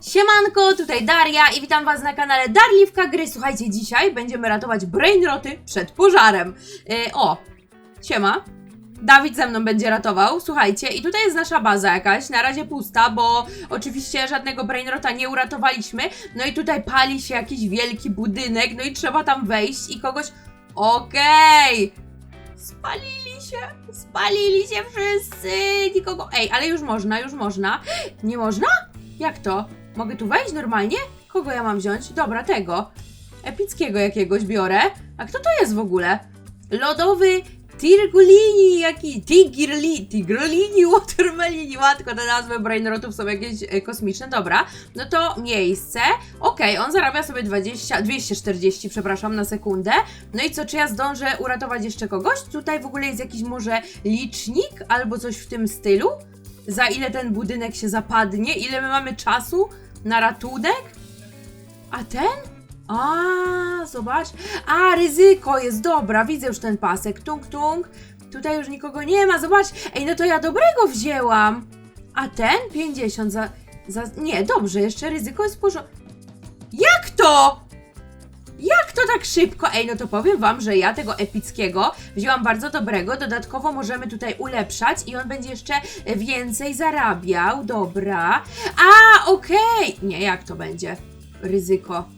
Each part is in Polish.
Siemanko, tutaj Daria i witam Was na kanale Darliwka Gry. Słuchajcie, dzisiaj będziemy ratować brainroty przed pożarem. Yy, o, siema. Dawid ze mną będzie ratował. Słuchajcie, i tutaj jest nasza baza jakaś, na razie pusta, bo oczywiście żadnego brainrota nie uratowaliśmy. No i tutaj pali się jakiś wielki budynek, no i trzeba tam wejść i kogoś... Okej! Spalili się! Spalili się wszyscy! Nikogo... Ej, ale już można, już można. Nie można? Jak to? Mogę tu wejść normalnie? Kogo ja mam wziąć? Dobra, tego. Epickiego jakiegoś biorę. A kto to jest w ogóle? Lodowy Tirgulini, jaki Tigirli, Tigrolini, Watermelini, matko, te nazwy brainrotów są jakieś e, kosmiczne, dobra, no to miejsce, okej, on zarabia sobie 20, 240, przepraszam, na sekundę, no i co, czy ja zdążę uratować jeszcze kogoś? Tutaj w ogóle jest jakiś może licznik, albo coś w tym stylu? Za ile ten budynek się zapadnie? Ile my mamy czasu na ratunek? A ten? A, zobacz. A, ryzyko jest, dobra, widzę już ten pasek. Tung, tung. Tutaj już nikogo nie ma, zobacz. Ej, no to ja dobrego wzięłam. A ten? 50 za... za... Nie, dobrze, jeszcze ryzyko jest w porządku. Jak to? Jak to tak szybko? Ej, no to powiem wam, że ja tego epickiego wzięłam bardzo dobrego. Dodatkowo możemy tutaj ulepszać i on będzie jeszcze więcej zarabiał. Dobra. A, okej. Nie, jak to będzie? Ryzyko.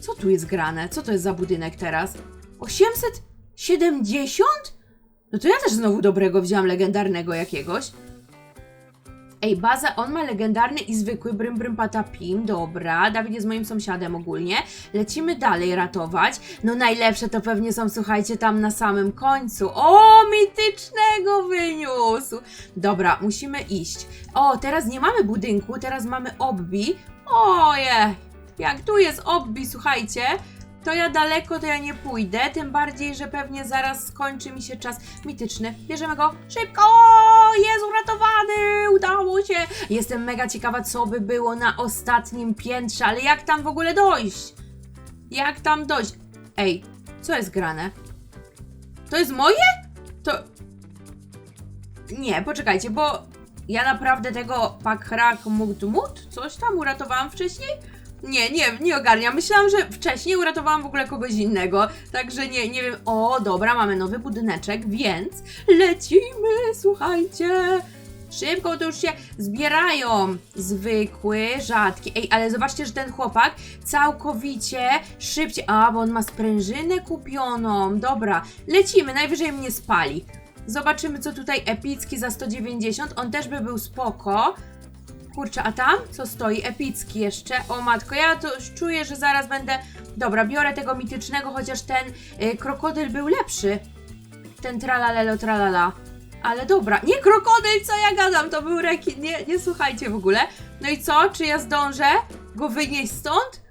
Co tu jest grane? Co to jest za budynek teraz? 870? No to ja też znowu dobrego wziąłam, legendarnego jakiegoś. Ej, baza, on ma legendarny i zwykły brym brym patapim, dobra, Dawid jest moim sąsiadem ogólnie, lecimy dalej ratować, no najlepsze to pewnie są, słuchajcie, tam na samym końcu, o, mitycznego wyniósł, dobra, musimy iść, o, teraz nie mamy budynku, teraz mamy obbi, oje, jak tu jest obbi, słuchajcie, to ja daleko to ja nie pójdę, tym bardziej, że pewnie zaraz skończy mi się czas mityczny. Bierzemy go szybko! Jest uratowany! Udało się! Jestem mega ciekawa, co by było na ostatnim piętrze, ale jak tam w ogóle dojść? Jak tam dojść? Ej, co jest grane? To jest moje? To... Nie, poczekajcie, bo ja naprawdę tego pakrak mut coś tam uratowałam wcześniej? Nie, nie, nie ogarniam. Myślałam, że wcześniej uratowałam w ogóle kogoś innego, także nie, nie wiem. O, dobra, mamy nowy budyneczek, więc lecimy, słuchajcie. Szybko to już się zbierają. Zwykły, rzadki. Ej, ale zobaczcie, że ten chłopak całkowicie szybciej. A, bo on ma sprężynę kupioną. Dobra, lecimy, najwyżej mnie spali. Zobaczymy, co tutaj epicki za 190. On też by był spoko. Kurczę, a tam co stoi? Epicki jeszcze. O matko, ja to już czuję, że zaraz będę. Dobra, biorę tego mitycznego, chociaż ten y, krokodyl był lepszy. Ten tralalelo tralala. Ale dobra, nie krokodyl, co ja gadam, to był rekin, nie, nie słuchajcie w ogóle. No i co, czy ja zdążę go wynieść stąd?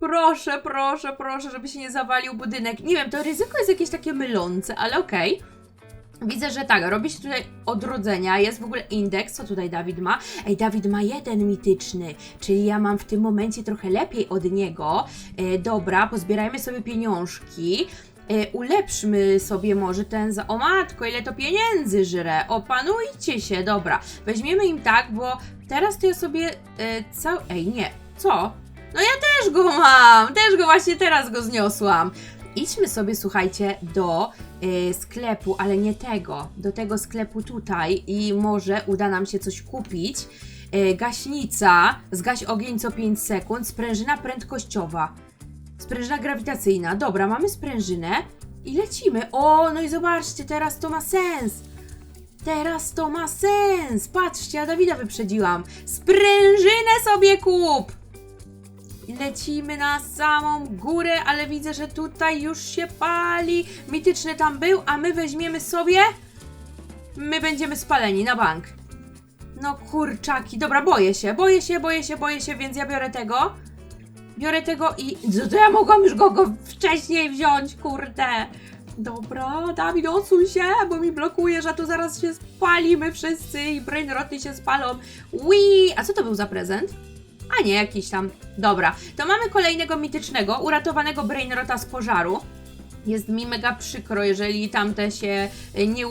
Proszę, proszę, proszę, żeby się nie zawalił budynek. Nie wiem, to ryzyko jest jakieś takie mylące, ale okej. Widzę, że tak, robi się tutaj odrodzenia, jest w ogóle indeks, co tutaj Dawid ma? Ej, Dawid ma jeden mityczny, czyli ja mam w tym momencie trochę lepiej od niego. E, dobra, pozbierajmy sobie pieniążki. E, ulepszmy sobie może ten za... O matko, ile to pieniędzy żre! Opanujcie się, dobra. Weźmiemy im tak, bo teraz to ja sobie e, cał... Ej, nie, co? No ja też go mam! Też go właśnie teraz go zniosłam. Idźmy sobie, słuchajcie, do y, sklepu, ale nie tego, do tego sklepu tutaj i może uda nam się coś kupić. Y, gaśnica, zgaś ogień co 5 sekund, sprężyna prędkościowa, sprężyna grawitacyjna. Dobra, mamy sprężynę i lecimy. O, no i zobaczcie, teraz to ma sens. Teraz to ma sens. Patrzcie, ja Dawida wyprzedziłam. Sprężynę sobie kup! Lecimy na samą górę, ale widzę, że tutaj już się pali. Mityczny tam był, a my weźmiemy sobie. My będziemy spaleni na bank. No kurczaki, dobra, boję się, boję się, boję się, boję się, więc ja biorę tego. Biorę tego i. Co to ja mogłam już go, go wcześniej wziąć, kurde. Dobra, Dawid, odsuń się, bo mi blokujesz, a tu zaraz się spalimy wszyscy i brainroty się spalą. Wii! A co to był za prezent? A nie, jakiś tam. Dobra, to mamy kolejnego mitycznego, uratowanego Brainrota z pożaru. Jest mi mega przykro, jeżeli tamte się y, nie.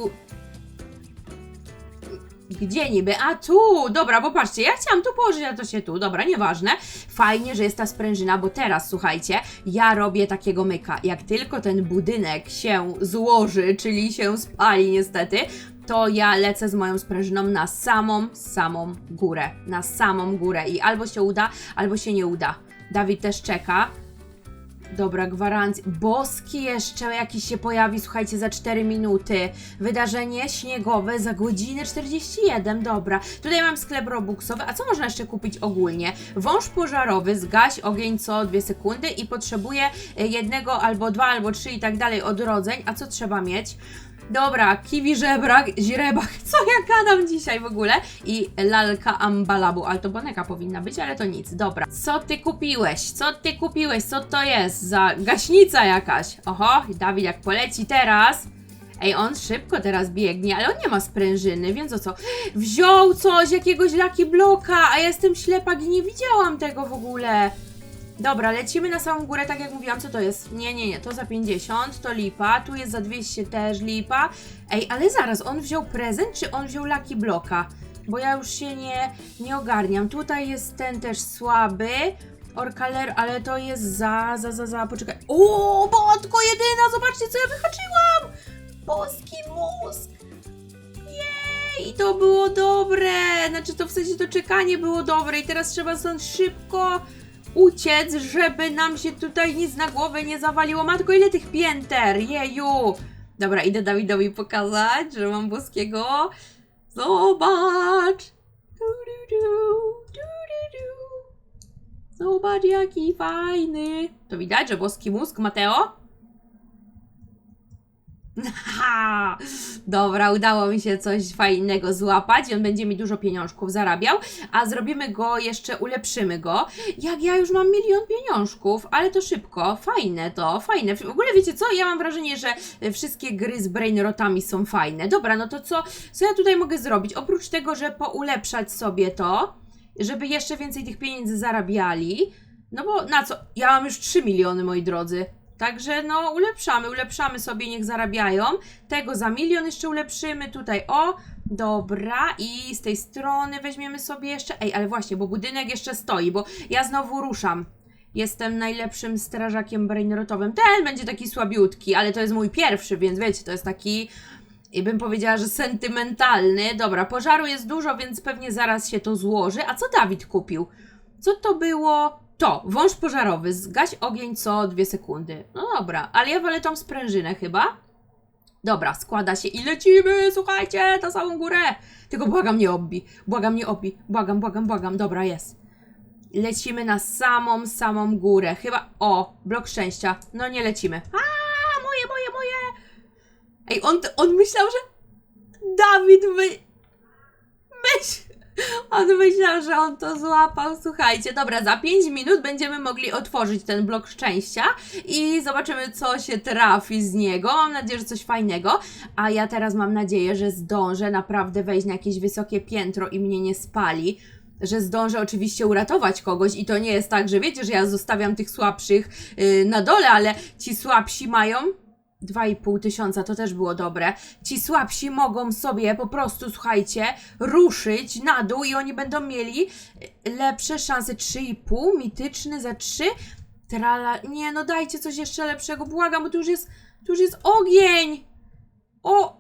Gdzie niby? A tu! Dobra, bo patrzcie, ja chciałam tu położyć, a to się tu. Dobra, nieważne. Fajnie, że jest ta sprężyna, bo teraz, słuchajcie, ja robię takiego myka. Jak tylko ten budynek się złoży, czyli się spali niestety, to ja lecę z moją sprężyną na samą, samą górę. Na samą górę i albo się uda, albo się nie uda. Dawid też czeka. Dobra, gwarancja. Boski jeszcze jakiś się pojawi, słuchajcie, za 4 minuty. Wydarzenie śniegowe za godzinę 41. Dobra. Tutaj mam sklep robuxowy. A co można jeszcze kupić ogólnie? Wąż pożarowy, zgaś ogień co 2 sekundy i potrzebuję e, jednego albo dwa albo trzy i tak dalej odrodzeń. A co trzeba mieć? Dobra, kiwi żebrak, źrebak, co ja gadam dzisiaj w ogóle? I lalka ambalabu, ale to boneka powinna być, ale to nic, dobra. Co ty kupiłeś? Co ty kupiłeś? Co to jest za gaśnica jakaś? Oho, Dawid jak poleci teraz. Ej, on szybko teraz biegnie, ale on nie ma sprężyny, więc o co? Wziął coś, jakiegoś laki bloka, a ja jestem ślepak i nie widziałam tego w ogóle. Dobra, lecimy na samą górę, tak jak mówiłam, co to jest? Nie, nie, nie, to za 50, to lipa, tu jest za 200 też lipa. Ej, ale zaraz, on wziął prezent, czy on wziął Lucky Bloka? Bo ja już się nie, nie ogarniam. Tutaj jest ten też słaby, Orkaler, ale to jest za, za, za, za, poczekaj. O, matko jedyna, zobaczcie, co ja wyhaczyłam! Boski mózg! Jej, to było dobre! Znaczy, to w sensie to czekanie było dobre i teraz trzeba stąd szybko uciec, żeby nam się tutaj nic na głowę nie zawaliło. Matko, ile tych pięter? Jeju! Dobra, idę Dawidowi pokazać, że mam boskiego. Zobacz! Zobacz, jaki fajny. To widać, że boski mózg, Mateo? Ha! Dobra, udało mi się coś fajnego złapać on będzie mi dużo pieniążków zarabiał, a zrobimy go jeszcze, ulepszymy go. Jak ja już mam milion pieniążków, ale to szybko, fajne to, fajne. W ogóle wiecie co, ja mam wrażenie, że wszystkie gry z brainrotami są fajne. Dobra, no to co, co ja tutaj mogę zrobić? Oprócz tego, że poulepszać sobie to, żeby jeszcze więcej tych pieniędzy zarabiali, no bo na co? Ja mam już 3 miliony, moi drodzy. Także no ulepszamy, ulepszamy sobie, niech zarabiają. Tego za milion jeszcze ulepszymy. Tutaj o, dobra. I z tej strony weźmiemy sobie jeszcze. Ej, ale właśnie, bo budynek jeszcze stoi, bo ja znowu ruszam. Jestem najlepszym strażakiem brainrotowym. Ten będzie taki słabiutki, ale to jest mój pierwszy, więc wiecie, to jest taki i bym powiedziała, że sentymentalny. Dobra, pożaru jest dużo, więc pewnie zaraz się to złoży. A co Dawid kupił? Co to było? To, wąż pożarowy, zgaś ogień co dwie sekundy. No dobra, ale ja wolę sprężynę chyba. Dobra, składa się i lecimy, słuchajcie, na samą górę. Tylko błagam, nie obbi, błagam, nie obbi, błagam, błagam, błagam, dobra, jest. Lecimy na samą, samą górę. Chyba, o, blok szczęścia. No nie lecimy. A, moje, moje, moje. Ej, on, on myślał, że Dawid my... Myśl... On myślał, że on to złapał. Słuchajcie, dobra, za 5 minut będziemy mogli otworzyć ten blok szczęścia i zobaczymy, co się trafi z niego. Mam nadzieję, że coś fajnego. A ja teraz mam nadzieję, że zdążę naprawdę wejść na jakieś wysokie piętro i mnie nie spali. Że zdążę oczywiście uratować kogoś, i to nie jest tak, że wiecie, że ja zostawiam tych słabszych yy, na dole, ale ci słabsi mają 2,5 tysiąca, to też było dobre. Ci słabsi mogą sobie po prostu, słuchajcie, ruszyć na dół i oni będą mieli lepsze szanse. 3,5, mityczny za 3. Trala, nie no dajcie coś jeszcze lepszego, błagam, bo tu już jest, tu już jest ogień. O,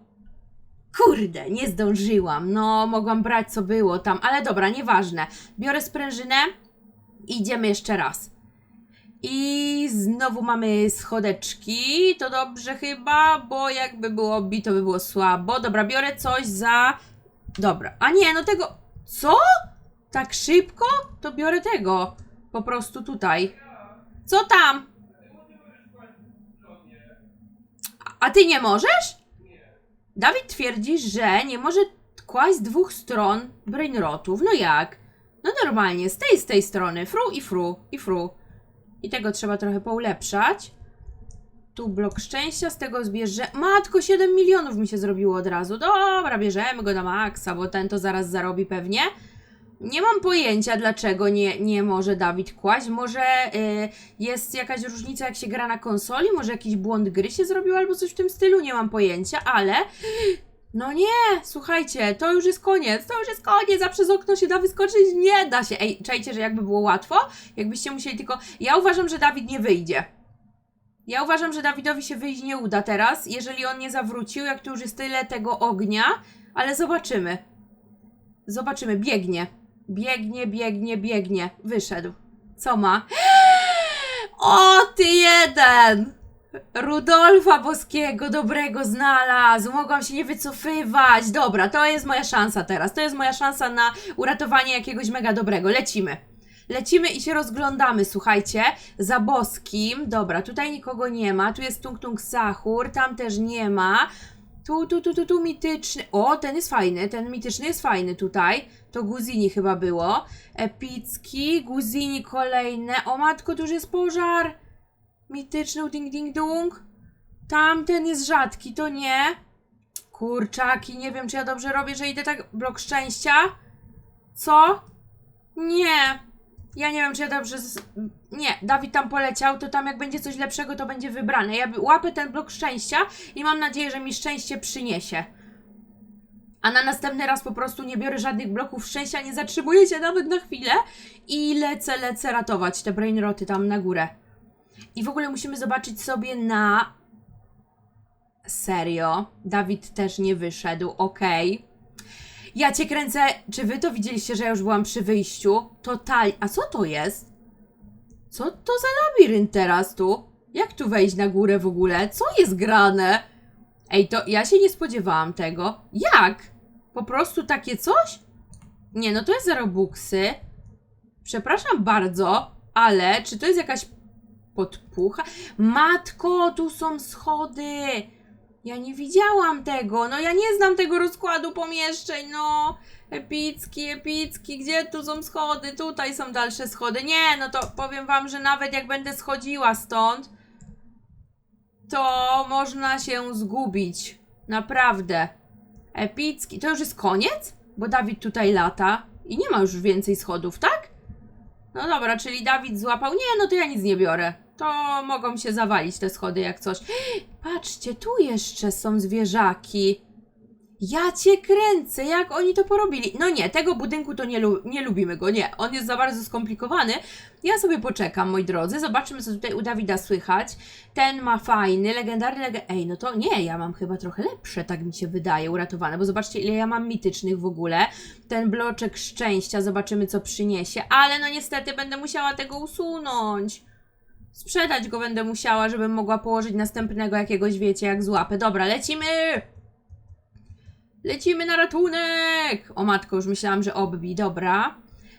kurde, nie zdążyłam. No, mogłam brać co było tam, ale dobra, nieważne. Biorę sprężynę i idziemy jeszcze raz. I znowu mamy schodeczki. To dobrze chyba, bo jakby było bi, to by było słabo. Dobra, biorę coś za. Dobra. A nie, no tego. Co? Tak szybko? To biorę tego. Po prostu tutaj. Co tam? A- ty nie możesz? Dawid twierdzi, że nie może kłaść z dwóch stron brainrotów. No jak? No normalnie, z tej, z tej strony. Fru i fru, i fru. I tego trzeba trochę poulepszać. Tu blok szczęścia, z tego zbierze... Matko, 7 milionów mi się zrobiło od razu. Dobra, bierzemy go na maksa, bo ten to zaraz zarobi pewnie. Nie mam pojęcia, dlaczego nie, nie może Dawid kłaść. Może y, jest jakaś różnica, jak się gra na konsoli? Może jakiś błąd gry się zrobił, albo coś w tym stylu? Nie mam pojęcia, ale No nie, słuchajcie, to już jest koniec, to już jest koniec, a przez okno się da wyskoczyć? Nie da się. Ej, czajcie, że jakby było łatwo, jakbyście musieli tylko... Ja uważam, że Dawid nie wyjdzie. Ja uważam, że Dawidowi się wyjść nie uda teraz, jeżeli on nie zawrócił, jak tu już jest tyle tego ognia, ale zobaczymy. Zobaczymy, biegnie. Biegnie, biegnie, biegnie. Wyszedł. Co ma? O, ty jeden! Rudolfa Boskiego, dobrego znalazł. Mogłam się nie wycofywać. Dobra, to jest moja szansa teraz. To jest moja szansa na uratowanie jakiegoś mega dobrego. Lecimy. Lecimy i się rozglądamy, słuchajcie, za boskim. Dobra, tutaj nikogo nie ma. Tu jest Tung Tung Sahur, tam też nie ma. Tu, tu, tu, tu, tu mityczny. O, ten jest fajny, ten mityczny jest fajny tutaj. To Guzini chyba było. Epicki, Guzini kolejne. O matko, tu już jest pożar. Mityczny ding ding dung. Tamten jest rzadki, to nie. Kurczaki, nie wiem czy ja dobrze robię, że idę tak blok szczęścia. Co? Nie. Ja nie wiem, czy ja dobrze. Z... Nie, Dawid tam poleciał, to tam jak będzie coś lepszego, to będzie wybrane. Ja łapę ten blok szczęścia i mam nadzieję, że mi szczęście przyniesie. A na następny raz po prostu nie biorę żadnych bloków szczęścia, nie zatrzymuję się nawet na chwilę i lecę, lecę ratować te brainroty tam na górę. I w ogóle musimy zobaczyć sobie na. Serio. Dawid też nie wyszedł, okej. Ja cię kręcę. Czy wy to widzieliście, że ja już byłam przy wyjściu? Total. A co to jest? Co to za labirynt teraz tu? Jak tu wejść na górę w ogóle? Co jest grane? Ej, to ja się nie spodziewałam tego. Jak? Po prostu takie coś? Nie, no to jest za robuxy. Przepraszam bardzo, ale czy to jest jakaś podpucha? Matko, tu są schody. Ja nie widziałam tego. No ja nie znam tego rozkładu pomieszczeń, no. Epicki, epicki, gdzie tu są schody? Tutaj są dalsze schody. Nie, no to powiem wam, że nawet jak będę schodziła stąd, to można się zgubić. Naprawdę. Epicki. To już jest koniec? Bo Dawid tutaj lata i nie ma już więcej schodów, tak? No dobra, czyli Dawid złapał. Nie, no to ja nic nie biorę. To mogą się zawalić te schody jak coś. Patrzcie, tu jeszcze są zwierzaki. Ja cię kręcę, jak oni to porobili. No nie, tego budynku to nie, lu- nie lubimy go, nie. On jest za bardzo skomplikowany. Ja sobie poczekam, moi drodzy. Zobaczymy, co tutaj u Dawida słychać. Ten ma fajny, legendarny, leg Ej, no to nie, ja mam chyba trochę lepsze, tak mi się wydaje, uratowane. Bo zobaczcie, ile ja mam mitycznych w ogóle. Ten bloczek szczęścia, zobaczymy, co przyniesie. Ale no niestety będę musiała tego usunąć. Sprzedać go będę musiała, żebym mogła położyć następnego jakiegoś, wiecie, jak złapę. Dobra, lecimy! Lecimy na ratunek! O matko, już myślałam, że obbi. Dobra.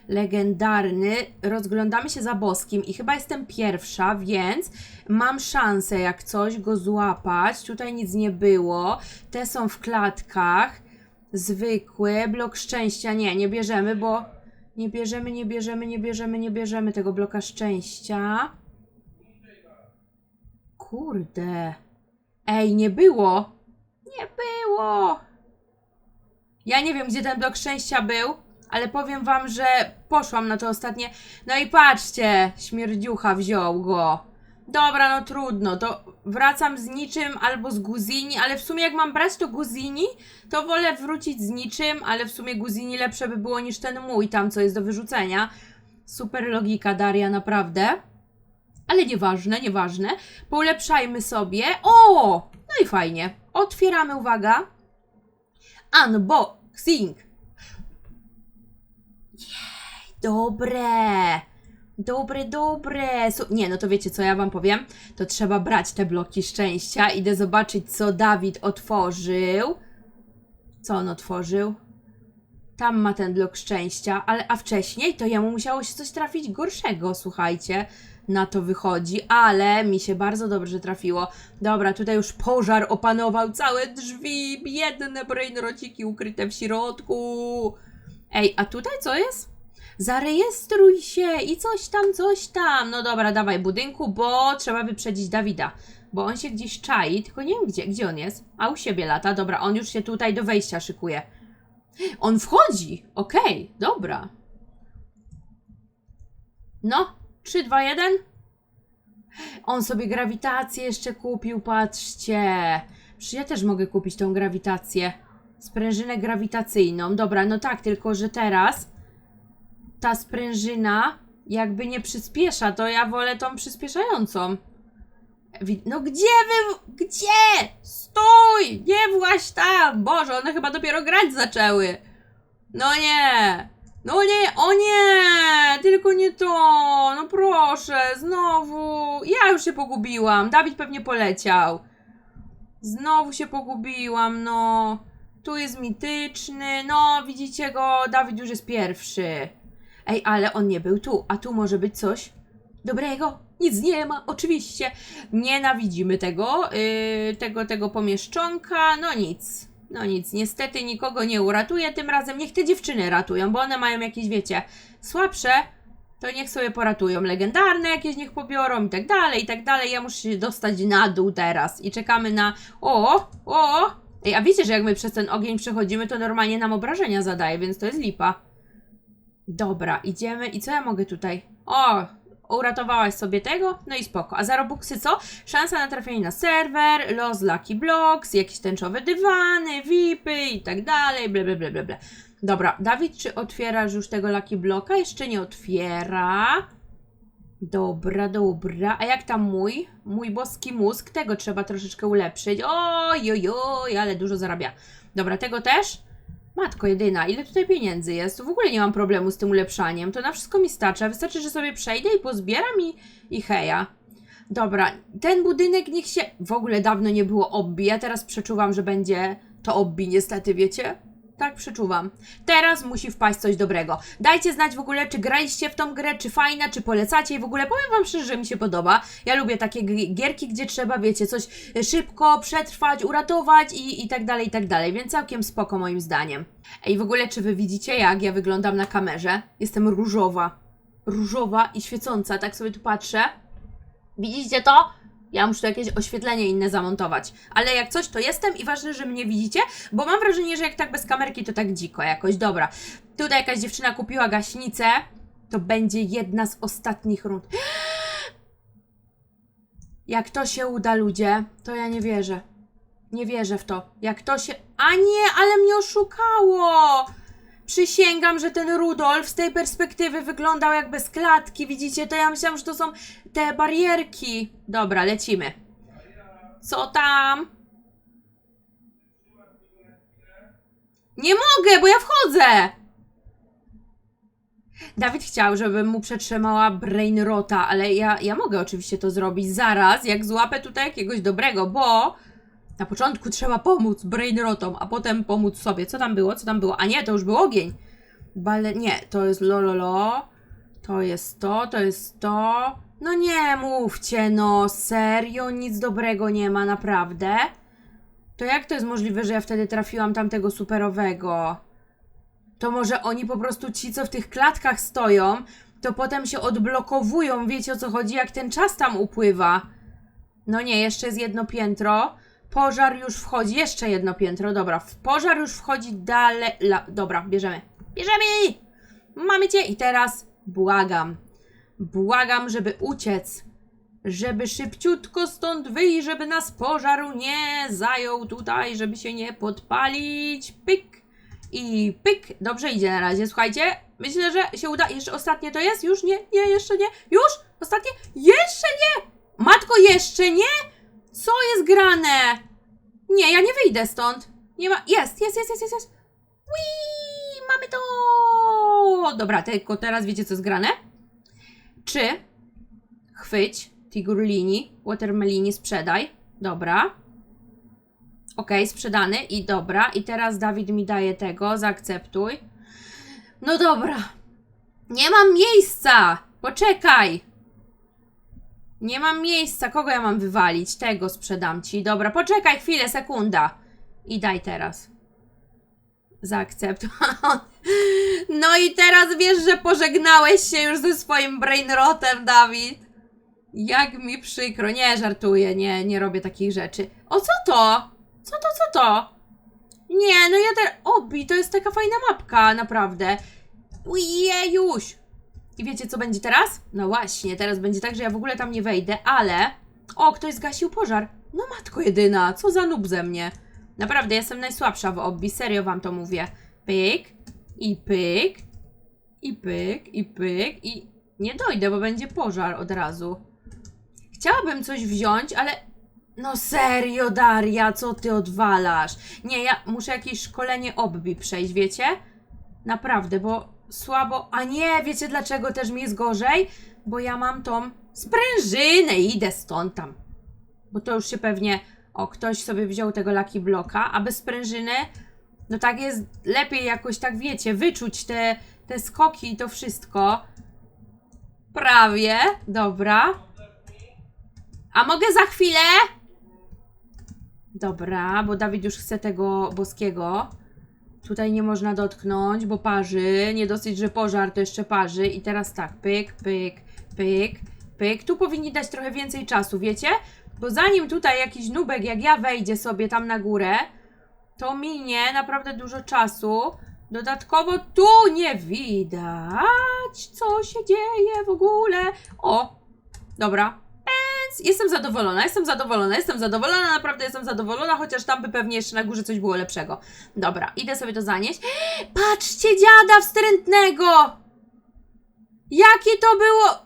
Legendarny. Rozglądamy się za boskim i chyba jestem pierwsza, więc mam szansę jak coś go złapać. Tutaj nic nie było. Te są w klatkach. Zwykły. Blok szczęścia. Nie, nie bierzemy, bo nie bierzemy, nie bierzemy, nie bierzemy, nie bierzemy tego bloka szczęścia. Kurde. Ej, nie było. Nie było. Ja nie wiem, gdzie ten blok szczęścia był, ale powiem wam, że poszłam na to ostatnie. No i patrzcie, śmierdziucha wziął go. Dobra, no trudno, to wracam z niczym albo z Guzini, ale w sumie jak mam brać to Guzini, to wolę wrócić z niczym, ale w sumie Guzini lepsze by było niż ten mój tam, co jest do wyrzucenia. Super logika, Daria, naprawdę. Ale nieważne, nieważne. Poulepszajmy sobie. O! No i fajnie. Otwieramy, uwaga. Unboxing. Jej, dobre. Dobre, dobre. Su- nie, no to wiecie co ja wam powiem? To trzeba brać te bloki szczęścia. Idę zobaczyć, co Dawid otworzył. Co on otworzył? Tam ma ten blok szczęścia, ale a wcześniej to jemu musiało się coś trafić gorszego, słuchajcie. Na to wychodzi, ale mi się bardzo dobrze trafiło. Dobra, tutaj już pożar opanował całe drzwi, biedne brainrociki ukryte w środku. Ej, a tutaj co jest? Zarejestruj się i coś tam, coś tam. No dobra, dawaj budynku, bo trzeba wyprzedzić Dawida. Bo on się gdzieś czai, tylko nie wiem gdzie, gdzie on jest. A u siebie lata, dobra, on już się tutaj do wejścia szykuje. On wchodzi! Okej, dobra. No, 3, 2, 1. On sobie grawitację jeszcze kupił, patrzcie. Ja też mogę kupić tą grawitację. Sprężynę grawitacyjną. Dobra, no tak, tylko że teraz ta sprężyna jakby nie przyspiesza, to ja wolę tą przyspieszającą. No gdzie wy... Gdzie? Stój! Nie właź tam! Boże, one chyba dopiero grać zaczęły. No nie! No nie! O nie! Tylko nie to! No proszę, znowu! Ja już się pogubiłam. Dawid pewnie poleciał. Znowu się pogubiłam, no. Tu jest mityczny, no widzicie go, Dawid już jest pierwszy. Ej, ale on nie był tu, a tu może być coś dobrego. Nic nie ma, oczywiście. Nienawidzimy tego, yy, tego, tego pomieszczonka, no nic. No nic, niestety nikogo nie uratuje tym razem. Niech te dziewczyny ratują, bo one mają jakieś, wiecie, słabsze, to niech sobie poratują. Legendarne jakieś niech pobiorą i tak dalej, i tak dalej. Ja muszę się dostać na dół teraz i czekamy na... O, o! Ej, a wiecie, że jak my przez ten ogień przechodzimy, to normalnie nam obrażenia zadaje, więc to jest lipa. Dobra, idziemy. I co ja mogę tutaj? O, uratowałaś sobie tego? No i spoko. A za Robuxy co? Szansa na trafienie na serwer, los Lucky Blocks, jakieś tęczowe dywany, VIPy i tak dalej, ble, ble, ble, ble, ble. Dobra, Dawid, czy otwierasz już tego Lucky Blocka? Jeszcze nie otwiera. Dobra, dobra. A jak tam mój? Mój boski mózg? Tego trzeba troszeczkę ulepszyć. Oj, oj, oj, ale dużo zarabia. Dobra, tego też? Matko jedyna, ile tutaj pieniędzy jest? W ogóle nie mam problemu z tym ulepszaniem. To na wszystko mi starcza. Wystarczy, że sobie przejdę i pozbieram i, i heja. Dobra, ten budynek niech się... W ogóle dawno nie było obbi. Ja teraz przeczuwam, że będzie to obbi, niestety, wiecie? Tak przeczuwam. Teraz musi wpaść coś dobrego. Dajcie znać w ogóle, czy graliście w tą grę, czy fajna, czy polecacie i w ogóle powiem wam szczerze, że mi się podoba. Ja lubię takie gi- gierki, gdzie trzeba, wiecie, coś szybko przetrwać, uratować i, i tak dalej, i tak dalej, więc całkiem spoko moim zdaniem. Ej, w ogóle, czy wy widzicie, jak ja wyglądam na kamerze? Jestem różowa. Różowa i świecąca, tak sobie tu patrzę. Widzicie to? Ja muszę tu jakieś oświetlenie inne zamontować. Ale jak coś, to jestem i ważne, że mnie widzicie, bo mam wrażenie, że jak tak bez kamerki, to tak dziko jakoś. Dobra. Tutaj jakaś dziewczyna kupiła gaśnicę. To będzie jedna z ostatnich rund. Jak to się uda, ludzie, to ja nie wierzę. Nie wierzę w to. Jak to się. A nie, ale mnie oszukało! Przysięgam, że ten Rudolf z tej perspektywy wyglądał jak bez klatki. Widzicie, to ja myślałam, że to są te barierki. Dobra, lecimy. Co tam? Nie mogę, bo ja wchodzę! Dawid chciał, żebym mu przetrzymała brainrota, ale ja, ja mogę oczywiście to zrobić zaraz, jak złapę tutaj jakiegoś dobrego, bo na początku trzeba pomóc brainrotom, a potem pomóc sobie. Co tam było? Co tam było? A nie, to już był ogień. Bale... Nie, to jest lololo. To jest to, to jest to. No nie mówcie, no serio, nic dobrego nie ma, naprawdę. To jak to jest możliwe, że ja wtedy trafiłam tamtego superowego? To może oni po prostu ci, co w tych klatkach stoją, to potem się odblokowują, wiecie o co chodzi, jak ten czas tam upływa. No nie, jeszcze jest jedno piętro. Pożar już wchodzi, jeszcze jedno piętro, dobra. W pożar już wchodzi dalej. La, dobra, bierzemy. Bierzemy! Mamy cię i teraz błagam. Błagam, żeby uciec. Żeby szybciutko stąd wyjść, żeby nas pożar nie zajął tutaj, żeby się nie podpalić. Pyk i pyk. Dobrze idzie na razie, słuchajcie. Myślę, że się uda. Jeszcze ostatnie to jest? Już nie? Nie, jeszcze nie? Już? Ostatnie? Jeszcze nie! Matko, jeszcze nie? Co jest grane? Nie, ja nie wyjdę stąd. Nie ma. Jest, jest, jest, jest, jest. jest. Mamy to! Dobra, tylko teraz wiecie, co jest grane? Czy chwyć Tigurlini, Watermelini, sprzedaj. Dobra. Okej, sprzedany i dobra. I teraz Dawid mi daje tego, zaakceptuj. No dobra. Nie mam miejsca! Poczekaj! Nie mam miejsca. Kogo ja mam wywalić? Tego sprzedam ci. Dobra, poczekaj chwilę, sekunda. I daj teraz. Zaakceptuj. No i teraz wiesz, że pożegnałeś się już ze swoim brainrotem, Dawid. Jak mi przykro. Nie, żartuję, nie, nie robię takich rzeczy. O, co to? Co to, co to? Nie, no ja teraz... Obi, to jest taka fajna mapka, naprawdę. Ujejuś. I wiecie, co będzie teraz? No właśnie, teraz będzie tak, że ja w ogóle tam nie wejdę, ale... O, ktoś zgasił pożar. No matko jedyna, co za nub ze mnie. Naprawdę, jestem najsłabsza w obbi, serio wam to mówię. Pyk, i pyk, i pyk, i pyk, i nie dojdę, bo będzie pożar od razu. Chciałabym coś wziąć, ale no serio, Daria, co ty odwalasz? Nie, ja muszę jakieś szkolenie obbi przejść, wiecie? Naprawdę, bo słabo. A nie, wiecie dlaczego też mi jest gorzej? Bo ja mam tą sprężynę i idę stąd tam. Bo to już się pewnie. O, ktoś sobie wziął tego Lucky Bloka, a bez sprężyny, no tak jest lepiej jakoś, tak wiecie, wyczuć te, te skoki i to wszystko. Prawie, dobra. A mogę za chwilę? Dobra, bo Dawid już chce tego boskiego. Tutaj nie można dotknąć, bo parzy. Nie dosyć, że pożar, to jeszcze parzy. I teraz tak, pyk, pyk, pyk, pyk. Tu powinni dać trochę więcej czasu, wiecie? Bo zanim tutaj jakiś nubek, jak ja wejdzie sobie tam na górę, to minie naprawdę dużo czasu. Dodatkowo tu nie widać, co się dzieje w ogóle. O, dobra. Więc jestem zadowolona, jestem zadowolona, jestem zadowolona, naprawdę jestem zadowolona, chociaż tam by pewnie jeszcze na górze coś było lepszego. Dobra, idę sobie to zanieść. Patrzcie, dziada wstrętnego! Jakie to było?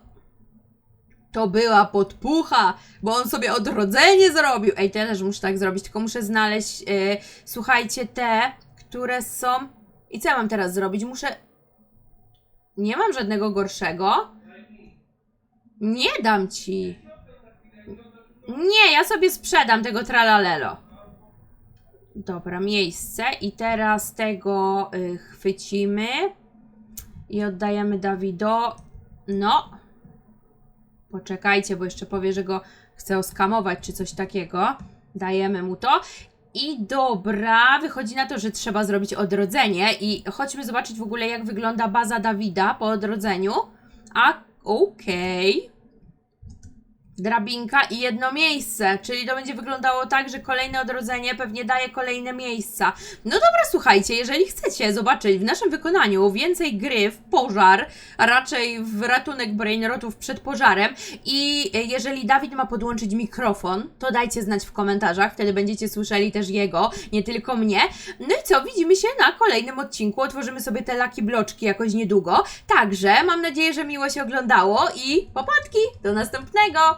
To była podpucha, bo on sobie odrodzenie zrobił. Ej, to ja też muszę tak zrobić, tylko muszę znaleźć, yy, słuchajcie, te, które są... I co ja mam teraz zrobić? Muszę... Nie mam żadnego gorszego. Nie dam ci. Nie, ja sobie sprzedam tego tralalelo. Dobra, miejsce. I teraz tego y, chwycimy. I oddajemy Dawido. No. Poczekajcie, bo jeszcze powie, że go chce oskamować, czy coś takiego. Dajemy mu to. I dobra, wychodzi na to, że trzeba zrobić odrodzenie. I chodźmy zobaczyć w ogóle, jak wygląda baza Dawida po odrodzeniu. A, okej. Drabinka i jedno miejsce, czyli to będzie wyglądało tak, że kolejne odrodzenie pewnie daje kolejne miejsca. No dobra, słuchajcie, jeżeli chcecie zobaczyć w naszym wykonaniu więcej gry w pożar, a raczej w ratunek brainrotów przed pożarem i jeżeli Dawid ma podłączyć mikrofon, to dajcie znać w komentarzach, wtedy będziecie słyszeli też jego, nie tylko mnie. No i co, widzimy się na kolejnym odcinku, otworzymy sobie te laki bloczki jakoś niedługo. Także mam nadzieję, że miło się oglądało i popatki, do następnego!